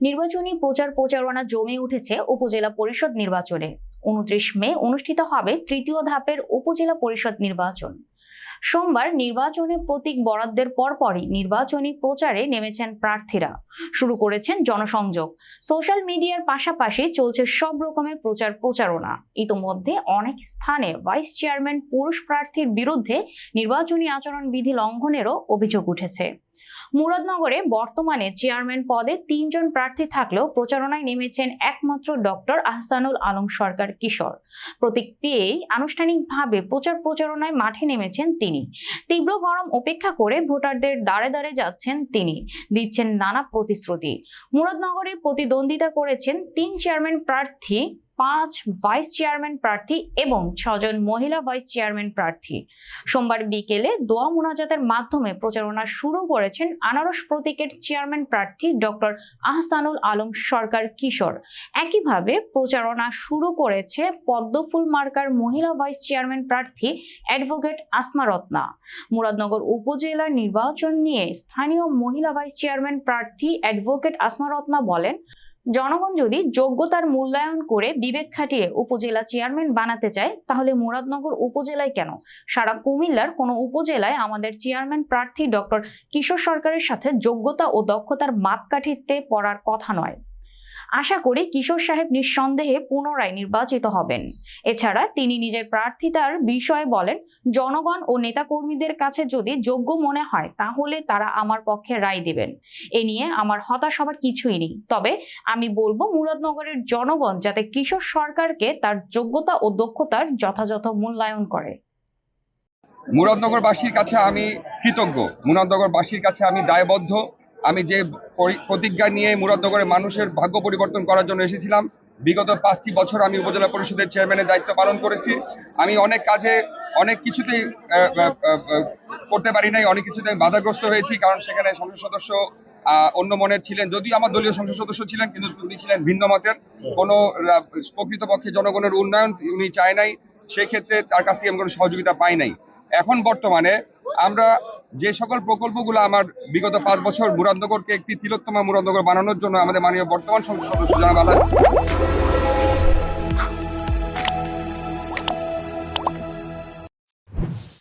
নির্বাচনী প্রচার প্রচারণা জমে উঠেছে উপজেলা পরিষদ নির্বাচনে। উনত্রিশ মে অনুষ্ঠিত হবে তৃতীয় ধাপের উপজেলা পরিষদ নির্বাচন। সোমবার নির্বাচনে প্রতীক বরাদ্দের পরপরই নির্বাচনী প্রচারে নেমেছেন প্রার্থীরা। শুরু করেছেন জনসংযোগ। সোশ্যাল মিডিয়ার পাশাপাশি চলছে সব রকমের প্রচার প্রচারণা। ইতোমধ্যে অনেক স্থানে ভাইস চেয়ারম্যান পুরুষ প্রার্থীর বিরুদ্ধে নির্বাচনী আচরণবিধি লঙ্ঘনেরও অভিযোগ উঠেছে। মুরাদনগরে বর্তমানে চেয়ারম্যান পদে তিনজন প্রার্থী থাকলেও প্রচারণায় নেমেছেন একমাত্র ডক্টর আহসানুল আলম সরকার কিশোর। প্রতীক পেয়েই আনুষ্ঠানিকভাবে প্রচার প্রচারণায় মাঠে নেমেছেন তিনি। তীব্র গরম উপেক্ষা করে ভোটারদের দাঁড়ে দাঁড়ে যাচ্ছেন তিনি, দিচ্ছেন নানা প্রতিশ্রুতি। মুরাদনগরে প্রতিদ্বন্দ্বিতা করেছেন তিন চেয়ারম্যান প্রার্থী পাঁচ ভাইস চেয়ারম্যান প্রার্থী এবং ছজন মহিলা ভাইস চেয়ারম্যান প্রার্থী। সোমবার বিকেলে দোয়া মোনাজাতের মাধ্যমে প্রচারণা শুরু করেছেন আনারস প্রতীকের চেয়ারম্যান প্রার্থী ডক্টর আহসানুল আলম সরকার কিশোর। একইভাবে প্রচারণা শুরু করেছে পদ্মফুল মার্কার মহিলা ভাইস চেয়ারম্যান প্রার্থী অ্যাডভোকেট আসমা রত্না। মুরাদনগর উপজেলার নির্বাচন নিয়ে স্থানীয় মহিলা ভাইস চেয়ারম্যান প্রার্থী অ্যাডভোকেট আসমা রত্না বলেন জনগণ যদি যোগ্যতার মূল্যায়ন করে বিবেক খাটিয়ে উপজেলা চেয়ারম্যান বানাতে চায়, তাহলে মুরাদনগর উপজেলায় কেন? সারা কুমিল্লার কোনো উপজেলায় আমাদের চেয়ারম্যান প্রার্থী ডক্টর কিশোর সরকারের সাথে যোগ্যতা ও দক্ষতার মাপকাঠিতে পড়ার কথা নয়। আশা করি কিশোর সাহেব নিঃসন্দেহে পুনরায় নির্বাচিত হবেন। এছাড়া তিনি নিজের প্রার্থিতার বিষয়ে বলেন, জনগণ ও নেতাকর্মীদের কাছে যদি যোগ্য মনে হয়, তাহলে তারা আমার পক্ষে রায় দিবেন। এ নিয়ে আমার হতাশ হবার কিছুই নেই। তবে আমি বলব, মুরাদনগরের জনগণ যাতে কিশোর সরকারকে তার যোগ্যতা ও দক্ষতার যথাযথ মূল্যায়ন করে। মুরাদনগরবাসীর কাছে আমি কৃতজ্ঞ। মুরাদনগরবাসীর কাছে আমি দায়বদ্ধ। আমি যে পরি- প্রতিজ্ঞা নিয়ে মুরাদনগরের মানুষের ভাগ্য পরিবর্তন করার জন্য এসেছিলাম, বিগত পাঁচটি বছর আমি উপজেলা পরিষদের চেয়ারম্যানের দায়িত্ব পালন করেছি। আমি অনেক কাজে, অনেক কিছুতেই করতে পারি নাই, অনেক কিছুতে আমি বাধাগ্রস্ত হয়েছি, কারণ সেখানে সংসদ সদস্য অন্য মনের ছিলেন। যদিও আমার দলীয় সংসদ সদস্য ছিলেন, কিন্তু উনি ছিলেন ভিন্ন মতের। কোনো প্রকৃতপক্ষে জনগণের উন্নয়ন উনি চায় নাই, সেক্ষেত্রে তার কাছ থেকে আমি কোনো সহযোগিতা পাই নাই। এখন বর্তমানে আমরা যে সকল প্রকল্পগুলো আমার বিগত পাঁচ বছর মুরান্দগরকে একটি তিলোত্তমা মুরান্দগর বানানোর জন্য আমাদের মাননীয় বর্তমান সংসদ সদস্য জনাব